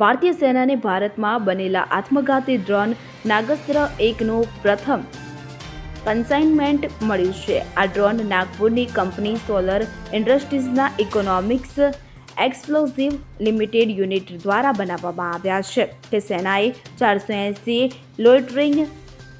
ભારતીય સેનાને ભારતમાં બનેલા આત્મઘાતી ડ્રોન નાગસ્ત્ર એકનું પ્રથમ કન્સાઇનમેન્ટ મળ્યું છે. આ ડ્રોન નાગપુરની કંપની સોલર ઇન્ડસ્ટ્રીઝના ઇકોનોમિક્સ એક્સપ્લોઝિવ લિમિટેડ યુનિટ દ્વારા બનાવવામાં આવ્યા છે. તે સેનાએ ચારસો એંસી લોઇટરિંગ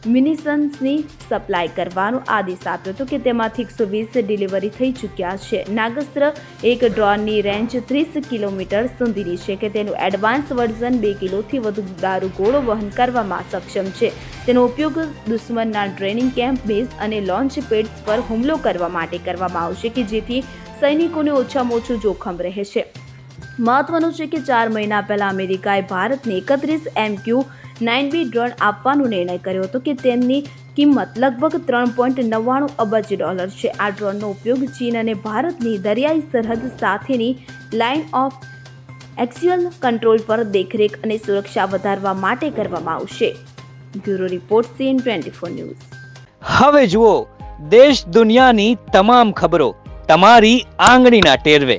મિનિસન્સની સપ્લાય કરવાનો આદેશ આપ્યો હતો કે તેમાંથી એકસો વીસ ડિલિવરી થઈ ચૂક્યા છે. નાગસ્ત્ર એક ડ્રોનની રેન્જ ત્રીસ કિલોમીટર સુધીની છે કે તેનું એડવાન્સ વર્ઝન બે કિલોથી વધુ દારૂગોળો વહન કરવામાં સક્ષમ છે. તેનો ઉપયોગ દુશ્મનના ટ્રેનિંગ કેમ્પ બેઝ અને લોન્ચ પેડ્સ પર હુમલો કરવા માટે કરવામાં આવશે કે જેથી સૈનિકોને ઓછામાં ઓછું જોખમ રહે છે મહત્વનું છે કે ચાર મહિના પહેલા અમેરિકાએ ભારતને એકત્રીસ એમક્યુ નાઇન બી ડ્રોન આપવાનો નિર્ણય કર્યો હતો કે તેમની કિંમત લગભગ ત્રણ પોઈન્ટ નવ્વાણું અબજ ડોલર છે. આ ડ્રોનનો ઉપયોગ ચીન અને ભારતની દરિયાઈ સરહદ સાથેની લાઇન ઓફ એક્સ્યુઅલ કંટ્રોલ પર દેખરેખ અને સુરક્ષા વધારવા માટે કરવામાં આવશે. Bureau report CN twenty four news. હવે જુઓ, દેશ દુનિયાની તમામ ખબરો તમારી આંગળીના ટેરવે.